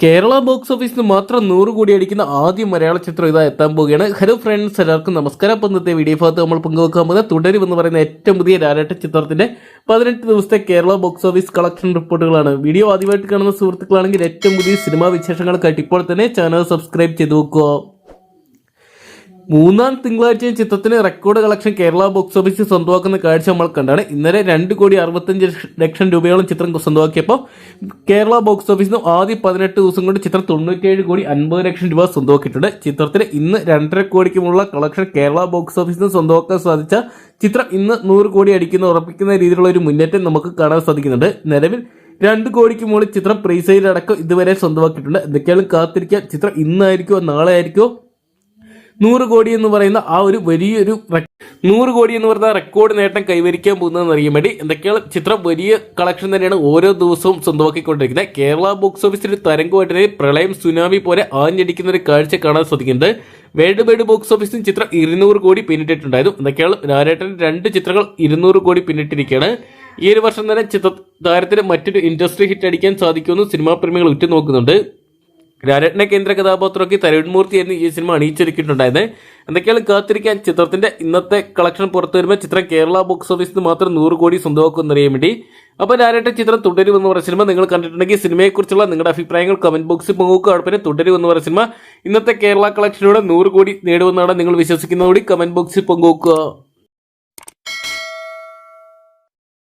Kerala box ഓഫീസിന് മാത്രം നൂറ് കോടി അടിക്കുന്ന ആദ്യ മലയാള ചിത്രം ഇതാ എത്താൻ പോവുകയാണ്. ഹലോ ഫ്രണ്ട്സ് എല്ലാവർക്കും നമസ്കാരം. അപ്പം ഇന്നത്തെ വീഡിയോ ഭാഗത്ത് നമ്മൾ പങ്കുവെക്കാൻ പോകുന്നത് തുടരും എന്ന് പറയുന്ന ഏറ്റവും പുതിയ രാരാട്ട ചിത്രത്തിന്റെ പതിനെട്ട് ദിവസത്തെ കേരള ബോക്സ് ഓഫീസ് കളക്ഷൻ റിപ്പോർട്ടുകളാണ്. വീഡിയോ ആദ്യമായിട്ട് കാണുന്ന സുഹൃത്തുക്കളാണെങ്കിൽ ഏറ്റവും പുതിയ സിനിമാ വിശേഷങ്ങൾക്കായിട്ട് ഇപ്പോൾ തന്നെ ചാനൽ സബ്സ്ക്രൈബ് ചെയ്ത് നോക്കുക മൂന്നാം തിങ്കളാഴ്ച ചിത്രത്തിന് റെക്കോർഡ് കളക്ഷൻ കേരള ബോക്സ് ഓഫീസിൽ സ്വന്തമാക്കുന്ന കാഴ്ച നമ്മൾ കണ്ടാണ്. ഇന്നലെ രണ്ട് കോടി അറുപത്തഞ്ച് ലക്ഷം രൂപയോളം ചിത്രം സ്വന്തമാക്കിയപ്പോൾ കേരള ബോക്സ് ഓഫീസിൽ നിന്ന് ആദ്യ പതിനെട്ട് ദിവസം കൊണ്ട് ചിത്രം തൊണ്ണൂറ്റിയേഴ് കോടി അൻപത് ലക്ഷം രൂപ സ്വന്തമാക്കിയിട്ടുണ്ട്. ചിത്രത്തിന് ഇന്ന് രണ്ടര കോടിക്കുമുള്ള കളക്ഷൻ കേരള ബോക്സ് ഓഫീസിൽ നിന്ന് സ്വന്തമാക്കാൻ സാധിച്ച ചിത്രം ഇന്ന് നൂറ് കോടി അടിക്കുന്ന ഉറപ്പിക്കുന്ന രീതിയിലുള്ള ഒരു മുന്നേറ്റം നമുക്ക് കാണാൻ സാധിക്കുന്നുണ്ട്. നിലവിൽ രണ്ട് കോടിക്ക് മുകളിൽ ചിത്രം പ്രീസെയിൽ അടക്കം ഇതുവരെ സ്വന്തമാക്കിയിട്ടുണ്ട്. എന്തൊക്കെയാണ് കാത്തിരിക്കുക ചിത്രം ഇന്നായിരിക്കോ നാളെ ആയിരിക്കോ നൂറ് കോടി എന്ന് പറയുന്ന ആ ഒരു വലിയൊരു നൂറ് കോടി എന്ന് പറയുന്ന റെക്കോർഡ് നേട്ടം കൈവരിക്കാൻ പോകുന്നതെന്ന് അറിയാൻ വേണ്ടി എന്തൊക്കെയാണ് ചിത്രം വലിയ കളക്ഷൻ തന്നെയാണ് ഓരോ ദിവസവും സ്വന്തമാക്കിക്കൊണ്ടിരിക്കുന്നത്. കേരള ബോക്സ് ഓഫീസിൽ ഒരു തരംഗമായിട്ട് തന്നെ പ്രളയം സുനാമി പോലെ ആഞ്ഞടിക്കുന്ന ഒരു കാഴ്ച കാണാൻ സാധിക്കുന്നത് വേൾഡ് വൈഡ് ബോക്സ് ഓഫീസിൽ ചിത്രം ഇരുന്നൂറ് കോടി പിന്നിട്ടിട്ടുണ്ടായിരുന്നു. എന്തൊക്കെയാണ്? ലാലേട്ടൻ രണ്ട് ചിത്രങ്ങൾ ഇരുന്നൂറ് കോടി പിന്നിട്ടിരിക്കുകയാണ്. ഈ ഒരു വർഷം തന്നെ ചിത്ര താരത്തിന് മറ്റൊരു ഇൻഡസ്ട്രി ഹിറ്റ് അടിക്കാൻ സാധിക്കുമെന്ന് സിനിമാ പ്രേമികൾ ഉറ്റുനോക്കുന്നുണ്ട്. രാരട്ന കേന്ദ്ര കഥാപാത്രമൊക്കെ തരുൺമൂർത്തി എന്ന് ഈ സിനിമ അണിയിച്ചൊരുക്കിയിട്ടുണ്ടായിരുന്നത് എന്തൊക്കെയാണ് കാത്തിരിക്കാൻ ചിത്രത്തിന്റെ ഇന്നത്തെ കളക്ഷൻ പുറത്തു വരുമ്പോൾ ചിത്രം കേരള ബോക്സ് ഓഫീസിൽ മാത്രം നൂറ് കോടി സ്വന്തമാക്കുമെന്ന് അറിയാൻ വേണ്ടി. അപ്പോൾ രാരട്ട ചിത്രം തുടരുമെന്ന് പറഞ്ഞ സിനിമ നിങ്ങൾ കണ്ടിട്ടുണ്ടെങ്കിൽ സിനിമയെക്കുറിച്ചുള്ള നിങ്ങളുടെ അഭിപ്രായങ്ങൾ കമന്റ് ബോക്സിൽ പങ്കുവെക്കുക. അടുപ്പിനെ തുടരുമെന്ന് പറഞ്ഞ സിനിമ ഇന്നത്തെ കേരള കളക്ഷനിലൂടെ നൂറ് കോടി നേടുമെന്നാണ് നിങ്ങൾ വിശ്വസിക്കുന്നതോടി കമന്റ് ബോക്സിൽ പങ്കുവെക്കുക.